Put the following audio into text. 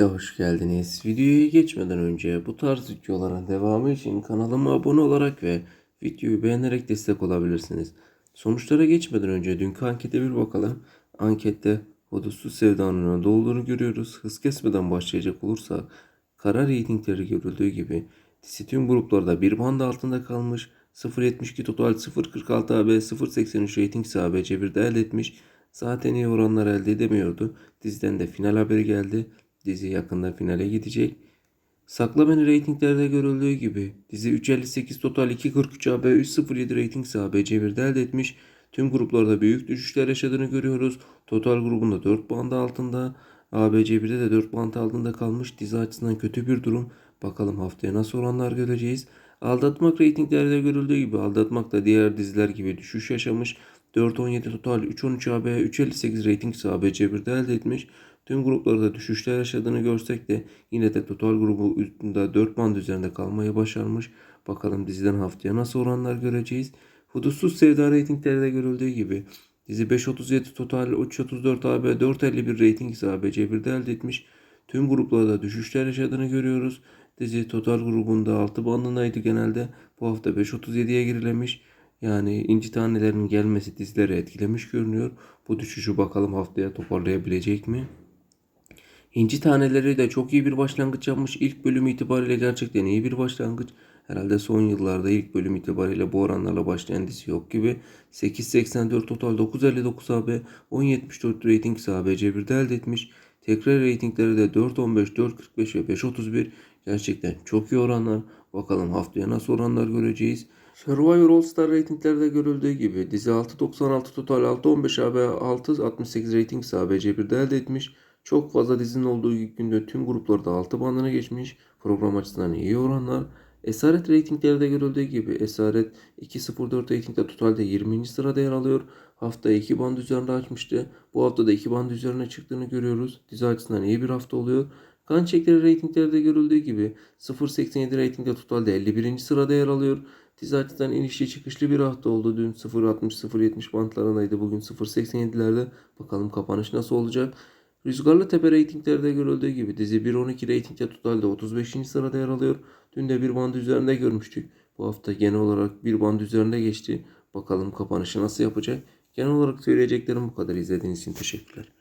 Öncelikle hoş geldiniz. Videoya geçmeden önce bu tarz videoların devamı için kanalıma abone olarak ve videoyu beğenerek destek olabilirsiniz. Sonuçlara geçmeden önce dünkü ankete bir bakalım. Ankette hudutsuz sevdanın önde olduğunu görüyoruz. Hız kesmeden başlayacak olursak kara reytingleri görüldüğü gibi dizi tüm gruplarda bir band altında kalmış. 0.72 total 0.46 AB 0.83 reyting ise ABC 1'de elde etmiş. Zaten iyi oranlar elde edemiyordu. Diziden de final haberi geldi. Dizi yakında finale gidecek. Sakla Beni reytinglerde görüldüğü gibi dizi 3.58 total 2.43 AB 3.07 reyting ise ABC 1'de elde etmiş. Tüm gruplarda büyük düşüşler yaşadığını görüyoruz. Total grubunda 4 bandı altında. ABC 1'de de 4 band altında kalmış. Dizi açısından kötü bir durum. Bakalım haftaya nasıl oranlar göreceğiz. Aldatmak reytinglerde görüldüğü gibi aldatmak da diğer diziler gibi düşüş yaşamış. 4.17 total 3.13 AB 3.58 reyting ise ABC 1'de elde etmiş. Tüm gruplarda düşüşler yaşadığını görsek de yine de total grubu üstünde 4 band üzerinde kalmayı başarmış. Bakalım diziden haftaya nasıl oranlar göreceğiz. Hudutsuz Sevda reytinglerde görüldüğü gibi dizi 5.37 total 3.34 AB 4.51 reyting ise ABC 1'de elde etmiş. Tüm gruplarda düşüşler yaşadığını görüyoruz. Dizi total grubunda 6 bandındaydı genelde. Bu hafta 5.37'ye gerilemiş. Yani inci tanelerinin gelmesi dizleri etkilemiş görünüyor. Bu düşüşü bakalım haftaya toparlayabilecek mi? İnci taneleri de çok iyi bir başlangıç yapmış. İlk bölüm itibariyle gerçekten iyi bir başlangıç. Herhalde son yıllarda ilk bölüm itibariyle bu oranlarla başlayan dizi yok gibi. 8.84 total 9.59 AB 10.74 rating ise ABC 1'de elde etmiş. Tekrar reytingleri de 4.15, 4.45 ve 5.31 gerçekten çok iyi oranlar. Bakalım haftaya nasıl oranlar göreceğiz. Survivor All Star reytinglerde görüldüğü gibi dizi 6.96 total 6.15 AB 6.68 rating ise ABC 1'de elde etmiş. Çok fazla dizinin olduğu ilk günde tüm gruplarda 6 bandına geçmiş. Program açısından iyi oranlar. Esaret reytinglerde görüldüğü gibi Esaret 2.04 reytingde totalde 20. sırada yer alıyor. Haftaya 2 band üzerinde açmıştı. Bu hafta da 2 band üzerine çıktığını görüyoruz. Dizi açısından iyi bir hafta oluyor. Kan çekleri reytinglerde görüldüğü gibi 0.87 reytingde totalde 51. sırada yer alıyor. Dizi açısından inişli çıkışlı bir hafta oldu. Dün 0.60-0.70 bantlarındaydı. Bugün 0.87'lerde. Bakalım kapanış nasıl olacak. Rüzgarlı Tepe reytinglerde görüldüğü gibi dizi 1.12 reytingde totalde 35. sırada yer alıyor. Dün de bir band üzerinde görmüştük. Bu hafta genel olarak bir band üzerinde geçti. Bakalım kapanışı nasıl yapacak. Genel olarak söyleyeceklerim bu kadar. İzlediğiniz için teşekkürler.